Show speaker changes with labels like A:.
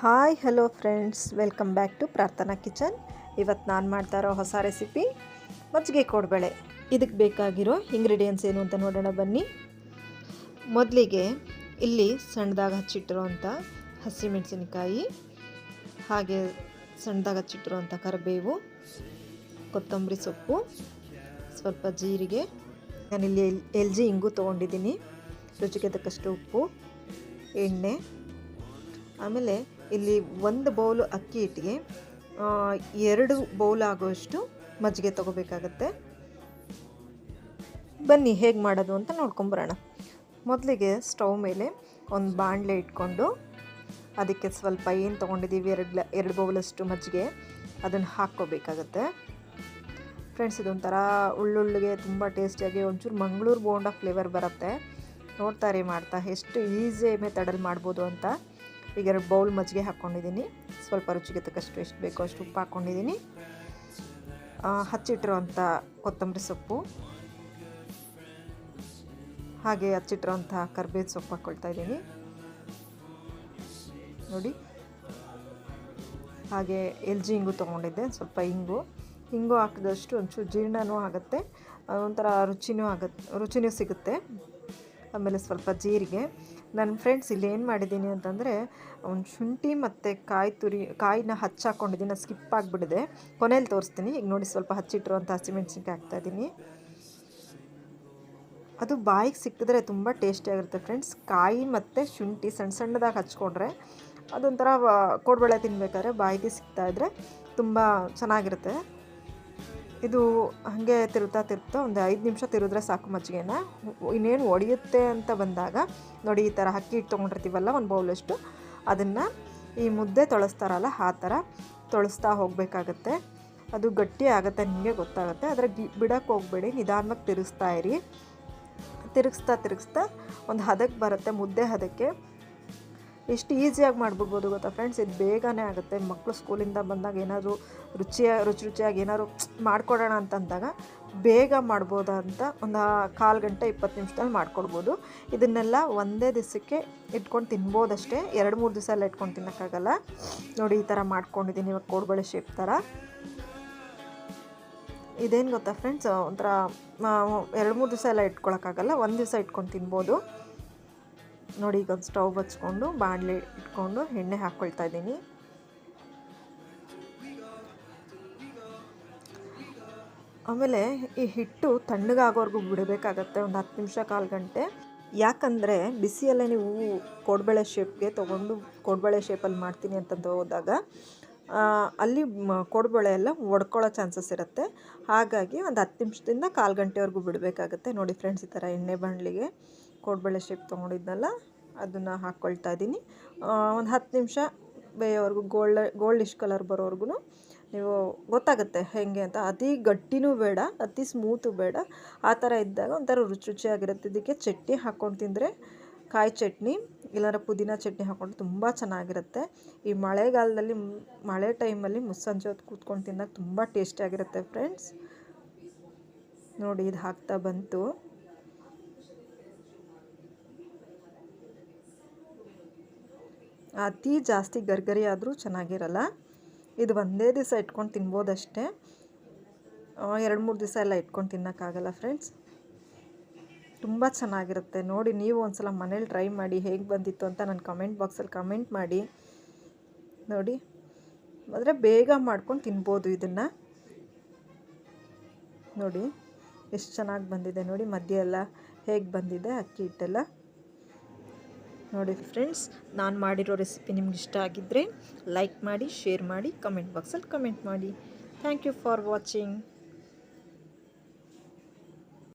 A: Hi, hello friends. Welcome back to Prarthana kitchen. ಇವತ್ತು ನಾನು ಮಾಡ್ತಾ ಇರೋ ಹೊಸ ರೆಸಿಪಿ, ಮಜ್ಜಿಗೆ ಕೋಡ್ಬೇಳೆ. ಇದಕ್ಕೆ ಬೇಕಾಗಿರೋ ಇಂಗ್ರೀಡಿಯೆಂಟ್ಸ್ ಏನು ಅಂತ ನೋಡೋಣ ಬನ್ನಿ. ಮೊದಲಿಗೆ ಇಲ್ಲಿ ಸಣ್ಣದಾಗಿ ಹಚ್ಚಿಟ್ಟಿರೋಂಥ ಹಸಿಮೆಣಸಿನಕಾಯಿ, ಹಾಗೆ ಸಣ್ಣದಾಗಿ ಹಚ್ಚಿಟ್ಟಿರೋಂಥ ಕರಿಬೇವು, ಕೊತ್ತಂಬರಿ ಸೊಪ್ಪು, ಸ್ವಲ್ಪ ಜೀರಿಗೆ. ನಾನಿಲ್ಲಿ ಎಲ್ ಎಲ್ ಜಿ ಇಂಗು ತೊಗೊಂಡಿದ್ದೀನಿ. ರುಚಿಗೆ ತಕ್ಕಷ್ಟು ಉಪ್ಪು, ಎಣ್ಣೆ, ಆಮೇಲೆ ಇಲ್ಲಿ ಒಂದು ಬೌಲು ಅಕ್ಕಿ ಇಟ್ಟಿಗೆ ಎರಡು ಬೌಲ್ ಆಗುವಷ್ಟು ಮಜ್ಜಿಗೆ ತಗೋಬೇಕಾಗತ್ತೆ. ಬನ್ನಿ, ಹೇಗೆ ಮಾಡೋದು ಅಂತ ನೋಡ್ಕೊಂಬರೋಣ ಮೊದಲಿಗೆ ಸ್ಟವ್ ಮೇಲೆ ಒಂದು ಬಾಣಲೆ ಇಟ್ಕೊಂಡು ಅದಕ್ಕೆ ಸ್ವಲ್ಪ ಏನು ತೊಗೊಂಡಿದ್ದೀವಿ ಎರಡು ಎರಡು ಬೌಲಷ್ಟು ಮಜ್ಜಿಗೆ ಅದನ್ನು ಹಾಕ್ಕೋಬೇಕಾಗತ್ತೆ. ಫ್ರೆಂಡ್ಸ್, ಇದೊಂಥರ ಉಳ್ಳುಳ್ಳಿಗೆ ತುಂಬ ಟೇಸ್ಟಿಯಾಗಿ ಒಂಚೂರು ಮಂಗಳೂರು ಬೋಂಡ ಫ್ಲೇವರ್ ಬರುತ್ತೆ. ನೋಡ್ತಾರೆ ಮಾಡ್ತಾ, ಎಷ್ಟು ಈಸಿ ಮೆಥಡಲ್ಲಿ ಮಾಡ್ಬೋದು ಅಂತ. ಈಗ ಎರಡು ಬೌಲ್ ಮಜ್ಜಿಗೆ ಹಾಕ್ಕೊಂಡಿದ್ದೀನಿ. ಸ್ವಲ್ಪ ರುಚಿಗೆ ತಕ್ಕಷ್ಟು ಎಷ್ಟು ಬೇಕೋ ಅಷ್ಟು ಉಪ್ಪು ಹಾಕ್ಕೊಂಡಿದ್ದೀನಿ. ಹಚ್ಚಿಟ್ಟಿರುವಂಥ ಕೊತ್ತಂಬರಿ ಸೊಪ್ಪು. ಹಾಗೆ ಹಚ್ಚಿಟ್ಟಿರೋಂಥ ಕರ್ಬೇವು ಸೊಪ್ಪು ಹಾಕ್ಕೊಳ್ತಾ ಇದ್ದೀನಿ. ನೋಡಿ. ಹಾಗೆ ಎಲ್ಜಿ ಹಿಂಗು ತೊಗೊಂಡಿದ್ದೆ, ಸ್ವಲ್ಪ ಹಿಂಗು ಹಿಂಗು ಹಾಕಿದಷ್ಟು ಒಂಚೂರು ಜೀರ್ಣನೂ ಆಗುತ್ತೆ ಒಂಥರ ರುಚಿನೂ ಆಗತ್ತೆ, ರುಚಿನೂ ಸಿಗುತ್ತೆ. ಆಮೇಲೆ ಸ್ವಲ್ಪ ಜೀರಿಗೆ. ನನ್ನ ಫ್ರೆಂಡ್ಸ್ ಇಲ್ಲಿ ಏನು ಮಾಡಿದ್ದೀನಿ ಅಂತಂದರೆ, ಒಂದು ಶುಂಠಿ ಮತ್ತು ಕಾಯಿ ತುರಿ, ಕಾಯಿನ ಹಚ್ಚಾಕೊಂಡಿದ್ದೀನಿ ನಾನು ಸ್ಕಿಪ್ ಆಗಿಬಿಡಿದೆ. ಕೊನೆಯಲ್ಲಿ ತೋರಿಸ್ತೀನಿ. ಈಗ ನೋಡಿ ಸ್ವಲ್ಪ ಹಚ್ಚಿಟ್ಟಿರುವಂಥ ಹಸಿಮೆಣ್ಸಿನ್ಕಾಯಿ ಹಾಕ್ತಾಯಿದ್ದೀನಿ. ಅದು ಬಾಯಿಗೆ ಸಿಕ್ಕಿದ್ರೆ ತುಂಬ ಟೇಸ್ಟಿಯಾಗಿರುತ್ತೆ ಫ್ರೆಂಡ್ಸ್ ಕಾಯಿ ಮತ್ತು ಶುಂಠಿ ಸಣ್ಣ ಸಣ್ಣದಾಗಿ ಹಚ್ಕೊಂಡ್ರೆ, ಅದೊಂಥರ ಕೋಡ್ಬಳೆ ತಿನ್ಬೇಕಾದ್ರೆ ಬಾಯಿಗೆ ಸಿಗ್ತಾಯಿದ್ರೆ ತುಂಬ ಚೆನ್ನಾಗಿರುತ್ತೆ. ಇದು ಹಾಗೆ ತಿರುತ್ತಾ ತಿರುತ್ತಾ ಒಂದು ಐದು ನಿಮಿಷ ತಿರುದ್ರೆ ಸಾಕು ಮಜ್ಜಿಗೆನ. ಇನ್ನೇನು ಒಡೆಯುತ್ತೆ ಅಂತ ಬಂದಾಗ ನೋಡಿ ಈ ಥರ ಅಕ್ಕಿ ಹಿಟ್ಟು ತೊಗೊಂಡಿರ್ತೀವಲ್ಲ ಒಂದು ಬೌಲಷ್ಟು, ಅದನ್ನು ಈ ಮುದ್ದೆ ತೊಳಸ್ತಾರಲ್ಲ ಆ ಥರ ತೊಳಸ್ತಾ ಹೋಗಬೇಕಾಗತ್ತೆ. ಅದು ಗಟ್ಟಿ ಆಗುತ್ತೆ, ನಿಮಗೆ ಗೊತ್ತಾಗುತ್ತೆ. ಅದರ ಗಿ ಬಿಡಕ್ಕೆ ಹೋಗಬೇಡಿ, ನಿಧಾನವಾಗಿ ತಿರುಗಿಸ್ತಾ ಇರಿ. ತಿರುಗಿಸ್ತಾ ತಿರುಗಿಸ್ತಾ ಒಂದು ಹದಕ್ಕೆ ಬರುತ್ತೆ, ಮುದ್ದೆ ಹದಕ್ಕೆ ಎಷ್ಟು ಈಸಿಯಾಗಿ ಮಾಡ್ಬಿಡ್ಬೋದು ಗೊತ್ತಾ ಫ್ರೆಂಡ್ಸ್ ಇದು ಬೇಗನೆ ಆಗುತ್ತೆ. ಮಕ್ಕಳು ಸ್ಕೂಲಿಂದ ಬಂದಾಗ ಏನಾದರೂ ರುಚಿಯ ರುಚಿ ರುಚಿಯಾಗಿ ಏನಾದ್ರು ಮಾಡ್ಕೊಡೋಣ ಅಂತಂದಾಗ ಬೇಗ ಮಾಡ್ಬೋದಾ ಅಂತ ಒಂದು ಕಾಲು ಗಂಟೆ ಇಪ್ಪತ್ತು ನಿಮಿಷದಲ್ಲಿ ಮಾಡ್ಕೊಡ್ಬೋದು ಇದನ್ನೆಲ್ಲ ಒಂದೇ ದಿವಸಕ್ಕೆ ಇಟ್ಕೊಂಡು ತಿನ್ಬೋದಷ್ಟೇ. ಎರಡು, ಮೂರು ದಿವಸ ಎಲ್ಲ ಇಟ್ಕೊಂಡು ತಿನ್ನೋಕ್ಕಾಗಲ್ಲ. ನೋಡಿ, ಈ ಥರ ಮಾಡ್ಕೊಂಡಿದ್ದೀನಿ. ಇವಾಗ ಕೋಡ್ಬಳೆ ಶೇಪ್ ಥರ. ಇದೇನು ಗೊತ್ತಾ ಫ್ರೆಂಡ್ಸ್ ಒಂಥರ ಎರಡು, ಮೂರು ದಿವಸ ಎಲ್ಲ ಇಟ್ಕೊಳಕ್ಕಾಗಲ್ಲ. ಒಂದು ದಿವಸ ಇಟ್ಕೊಂಡು ತಿನ್ಬೋದು. ನೋಡಿ ಈಗ ಸ್ಟವ್ ಹಚ್ಕೊಂಡು ಬಾಣಲೆ ಇಟ್ಕೊಂಡು ಎಣ್ಣೆ ಹಾಕ್ಕೊಳ್ತಾ ಇದ್ದೀನಿ. ಆಮೇಲೆ ಈ ಹಿಟ್ಟು ತಣ್ಣಗಾಗೋವರೆಗೂ ಬಿಡಬೇಕಾಗತ್ತೆ, ಒಂದು ಹತ್ತು ನಿಮಿಷ ಕಾಲು ಗಂಟೆ. ಯಾಕಂದರೆ ಬಿಸಿಯಲ್ಲೇ ನೀವು ಕೋಡ್ಬಳೆ ಶೇಪ್ಗೆ ತೊಗೊಂಡು ಕೋಡ್ಬಳೆ ಶೇಪಲ್ಲಿ ಮಾಡ್ತೀನಿ ಅಂತಂದು ಹೋದಾಗ ಅಲ್ಲಿ ಕೋಡ್ಬಳೆ ಎಲ್ಲ ಒಡ್ಕೊಳ್ಳೋ ಚಾನ್ಸಸ್ ಇರುತ್ತೆ. ಹಾಗಾಗಿ ಒಂದು ಹತ್ತು ನಿಮಿಷದಿಂದ ಕಾಲು ಗಂಟೆವರೆಗೂ ಬಿಡಬೇಕಾಗತ್ತೆ. ನೋಡಿ ಫ್ರೆಂಡ್ಸ್ ಈ ಥರ ಎಣ್ಣೆ ಬಾಣಲಿಗೆ ಕೋಡ್ಬಳೆ ಶೇಪ್ ತೊಗೊಂಡಿದ್ನಲ್ಲ, ಅದನ್ನು ಹಾಕ್ಕೊಳ್ತಾ ಇದ್ದೀನಿ. ಒಂದು ಹತ್ತು ನಿಮಿಷ ಬೇಯೋವರೆಗೂ ಗೋಲ್ಡ್ ಗೋಲ್ಡಿಶ್ ಕಲರ್ ಬರೋವರೆಗೂ ನೀವು ಗೊತ್ತಾಗುತ್ತೆ ಹೇಗೆ ಅಂತ. ಅತಿ ಗಟ್ಟಿನೂ ಬೇಡ, ಅತಿ ಸ್ಮೂತು ಬೇಡ. ಆ ಥರ ಇದ್ದಾಗ ಒಂಥರ ರುಚಿ ರುಚಿಯಾಗಿರುತ್ತೆ. ಇದಕ್ಕೆ ಚಟ್ನಿ ಹಾಕ್ಕೊಂಡು ತಿಂದರೆ ಕಾಯಿ ಚಟ್ನಿ, ಇಲ್ಲಾಂದ್ರೆ ಪುದೀನ ಚಟ್ನಿ ಹಾಕ್ಕೊಂಡು ತುಂಬ ಚೆನ್ನಾಗಿರುತ್ತೆ. ಈ ಮಳೆಗಾಲದಲ್ಲಿ ಮಳೆ ಟೈಮಲ್ಲಿ ಮುಸ್ಸಂಜೆ ಹೊತ್ತು ಕೂತ್ಕೊಂಡು ತಿನ್ನೋಕೆ ತುಂಬ ಟೇಸ್ಟಿಯಾಗಿರುತ್ತೆ ಫ್ರೆಂಡ್ಸ್. ನೋಡಿ, ಇದು ಹಾಕ್ತಾ ಬಂತು. ಅತಿ ಜಾಸ್ತಿ ಗರ್ಗರಿ ಆದರೂ ಚೆನ್ನಾಗಿರಲ್ಲ. ಇದು ಒಂದೇ ದಿವಸ ಇಟ್ಕೊಂಡು ತಿನ್ಬೋದಷ್ಟೇ. ಎರಡು ಮೂರು ದಿವಸ ಎಲ್ಲ ಇಟ್ಕೊಂಡು ತಿನ್ನೋಕ್ಕಾಗಲ್ಲ ಫ್ರೆಂಡ್ಸ್. ತುಂಬ ಚೆನ್ನಾಗಿರುತ್ತೆ. ನೋಡಿ, ನೀವು ಒಂದ್ಸಲ ಮನೇಲಿ ಟ್ರೈ ಮಾಡಿ ಹೇಗೆ ಬಂದಿತ್ತು ಅಂತ ನಾನು ಕಮೆಂಟ್ ಬಾಕ್ಸಲ್ಲಿ ಕಮೆಂಟ್ ಮಾಡಿ. ನೋಡಿ, ಆದರೆ ಬೇಗ ಮಾಡ್ಕೊಂಡು ತಿನ್ಬೋದು ಇದನ್ನು. ನೋಡಿ, ಎಷ್ಟು ಚೆನ್ನಾಗಿ ಬಂದಿದೆ. ನೋಡಿ, ಮಧ್ಯ ಎಲ್ಲ ಹೇಗೆ ಬಂದಿದೆ, ಅಕ್ಕಿ ಹಿಟ್ಟೆಲ್ಲ. ನೋಡಿ ಫ್ರೆಂಡ್ಸ್ ನಾನು ಮಾಡಿರೋ ರೆಸಿಪಿ ನಿಮ್ಗೆ ಇಷ್ಟ ಆಗಿದ್ದರೆ ಲೈಕ್ ಮಾಡಿ ಶೇರ್ ಮಾಡಿ ಕಮೆಂಟ್ ಬಾಕ್ಸಲ್ಲಿ ಕಮೆಂಟ್ ಮಾಡಿ. Thank you for watching